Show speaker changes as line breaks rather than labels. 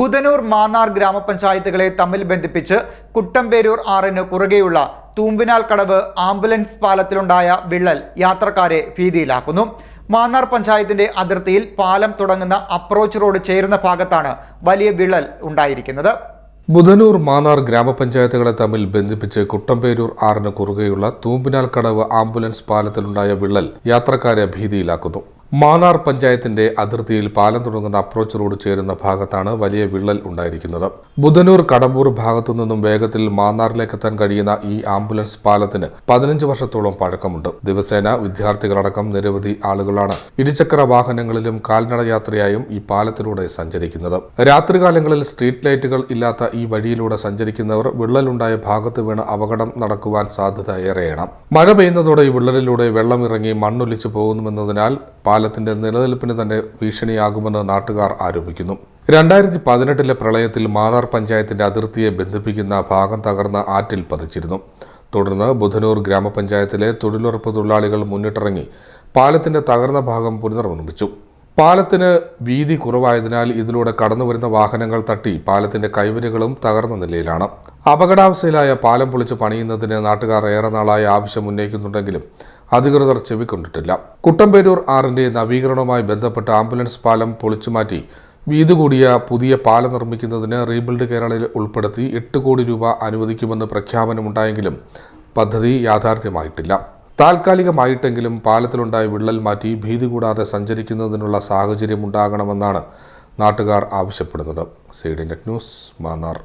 ബുധനൂർ മാന്നാർ ഗ്രാമപഞ്ചായത്തുകളെ തമ്മിൽ ബന്ധിപ്പിച്ച് കുട്ടമ്പേരൂർ ആറിന് കുറുകെയുള്ള തൂമ്പിനാൽ കടവ് ആംബുലൻസ് പാലത്തിലുണ്ടായ വിള്ളൽ യാത്രക്കാരെ ഭീതിയിലാക്കുന്നു. മാന്നാർ പഞ്ചായത്തിന്റെ അതിർത്തിയിൽ പാലം തുടങ്ങുന്ന അപ്രോച്ച് റോഡ് ചേരുന്ന ഭാഗത്താണ് വലിയ വിള്ളൽ ഉണ്ടായിരിക്കുന്നത്.
ബുധനൂർ മാന്നാർ ഗ്രാമപഞ്ചായത്തുകളെ തമ്മിൽ ബന്ധിപ്പിച്ച് കുട്ടമ്പേരൂർ ആറിന് കുറുകെയുള്ള തൂമ്പിനാൽ കടവ് ആംബുലൻസ് പാലത്തിലുണ്ടായ വിള്ളൽ യാത്രക്കാരെ ഭീതിയിലാക്കുന്നു. മാന്നാർ പഞ്ചായത്തിന്റെ അതിർത്തിയിൽ പാലം തുടങ്ങുന്ന അപ്രോച്ച് റോഡ് ചേരുന്ന ഭാഗത്താണ് വലിയ വിള്ളൽ ഉണ്ടായിരിക്കുന്നത്. ബുധനൂർ കടമ്പൂർ ഭാഗത്തു നിന്നും വേഗത്തിൽ മാന്നാറിലേക്ക് എത്താൻ കഴിയുന്ന ഈ ആംബുലൻസ് പാലത്തിന് പതിനഞ്ച് വർഷത്തോളം പഴക്കമുണ്ട്. ദിവസേന വിദ്യാർത്ഥികളടക്കം നിരവധി ആളുകളാണ് ഇരുചക്ര വാഹനങ്ങളിലും കാൽനട യാത്രയായും ഈ പാലത്തിലൂടെ സഞ്ചരിക്കുന്നത്. രാത്രികാലങ്ങളിൽ സ്ട്രീറ്റ് ലൈറ്റുകൾ ഇല്ലാത്ത ഈ വഴിയിലൂടെ സഞ്ചരിക്കുന്നവർ വിള്ളലുണ്ടായ ഭാഗത്ത് വീണ് അപകടം നടക്കുവാൻ സാധ്യത ഏറെയാണ്. മഴ പെയ്യുന്നതോടെ ഈ വിള്ളലിലൂടെ വെള്ളമിറങ്ങി മണ്ണൊലിച്ചു പോകുമെന്നതിനാൽ പാലത്തിന്റെ നിലനിൽപ്പിന് തന്നെ ഭീഷണിയാകുമെന്ന് നാട്ടുകാർ ആരോപിക്കുന്നു. രണ്ടായിരത്തി പതിനെട്ടിലെ പ്രളയത്തിൽ മാന്നാർ പഞ്ചായത്തിന്റെ അതിർത്തിയെ ബന്ധിപ്പിക്കുന്ന ഭാഗം തകർന്ന ആറ്റിൽ പതിച്ചിരുന്നു. തുടർന്ന് ബുധനൂർ ഗ്രാമപഞ്ചായത്തിലെ തൊഴിലുറപ്പ് തൊഴിലാളികൾ മുന്നിട്ടിറങ്ങി പാലത്തിന്റെ തകർന്ന ഭാഗം പുനർനിർമ്മിച്ചു. പാലത്തിന് വീതി കുറവായതിനാൽ ഇതിലൂടെ കടന്നുവരുന്ന വാഹനങ്ങൾ തട്ടി പാലത്തിന്റെ കൈവരികളും തകർന്ന നിലയിലാണ്. അപകടാവസ്ഥയിലായ പാലം പൊളിച്ച് പണിയുന്നതിന് നാട്ടുകാർ ഏറെ നാളായി ആവശ്യം ഉന്നയിക്കുന്നുണ്ടെങ്കിലും അധികൃതർ ചെവിക്കൊണ്ടിട്ടില്ല. കുട്ടമ്പേരൂർ ആറിന്റെ നവീകരണവുമായി ബന്ധപ്പെട്ട ആംബുലൻസ് പാലം പൊളിച്ചുമാറ്റി. വീതി കൂടിയ പുതിയ പാലം നിർമ്മിക്കുന്നതിന് റീബിൽഡ് കേരളയിൽ ഉൾപ്പെടുത്തി എട്ട് കോടി രൂപ അനുവദിക്കുമെന്ന് പ്രഖ്യാപനമുണ്ടായെങ്കിലും പദ്ധതി യാഥാർത്ഥ്യമായിട്ടില്ല. താൽക്കാലികമായിട്ടെങ്കിലും പാലത്തിലുണ്ടായ വിള്ളൽ മാറ്റി ഭീതി കൂടാതെ സഞ്ചരിക്കുന്നതിനുള്ള സാഹചര്യം ഉണ്ടാകണമെന്നാണ് നാട്ടുകാർ ആവശ്യപ്പെടുന്നത്. C net news Mannar.